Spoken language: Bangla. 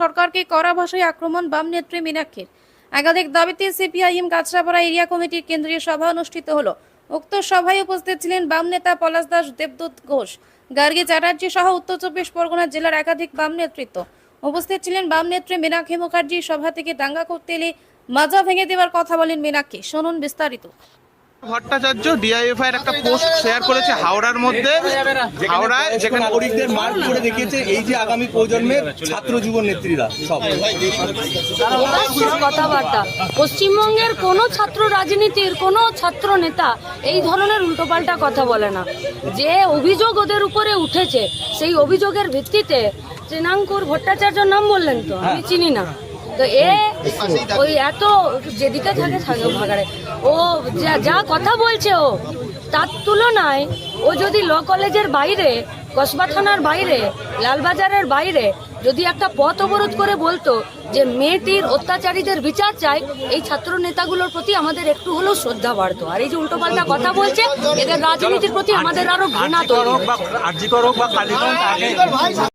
সরকারকে কড়া ভাষায় আক্রমণ, বাম নেত্রী মীনাক্ষীর। একাধিক দাবিতে সিপিআইএম কাছড়াপাড়া এরিয়া কমিটির কেন্দ্রীয় সভা অনুষ্ঠিত হলো। উক্ত সভায় উপস্থিত ছিলেন বাম নেতা পলাশ দাস, দেবদূত ঘোষ, গার্গী চ্যাটার্জি সহ উত্তর চব্বিশ পরগনা জেলার একাধিক বাম নেতৃত্ব। উপস্থিত ছিলেন বাম নেত্রী মীনাক্ষী মুখার্জি, সভা থেকে দাঙ্গা করতে এলে মাজা ভেঙে দেওয়ার কথা বলেন মীনাক্ষী। শুনুন বিস্তারিত। ভট্টাচার্য ডিআইএফআই এর একটা পোস্ট শেয়ার করেছে হাওড়ার মধ্যে। হাওড়ায় যেখানে নাগরিকদের মার্ক করে দেখিয়েছে এই যে আগামী প্রজন্মের ছাত্র যুব নেত্রীরা সব। কথাবার্তা। পশ্চিমবঙ্গের কোনো ছাত্র রাজনীতির, কোনো ছাত্র নেতা এই ধরনের উল্টোপাল্টা কথা বলে না। যে অভিযোগ ওদের উপরে উঠেছে, সেই অভিযোগের ভিত্তিতে তৃণাঙ্কুর ভট্টাচার্যর নাম বললেন তো? আমি চিনি না। তো এ ওই এত যেদিকে থাকে থাকে ভাগাড়ে ও যা যা কথা বলছে ও তার তুলনায় ও যদি ল কলেজের বাইরে কসবা থানার বাইরে লালবাজারের বাইরে যদি একটা পথ অবরোধ করে বলতো যে মেয়েটির অত্যাচারীদের বিচার চাই এই ছাত্র নেতাগুলোর প্রতি আমাদের একটু হলেও শ্রদ্ধা বাড়তো। আর এই যে উল্টোপাল্টা কথা বলছে এদের রাজনীতির প্রতি আমাদের আরও ঘৃণা তৈরি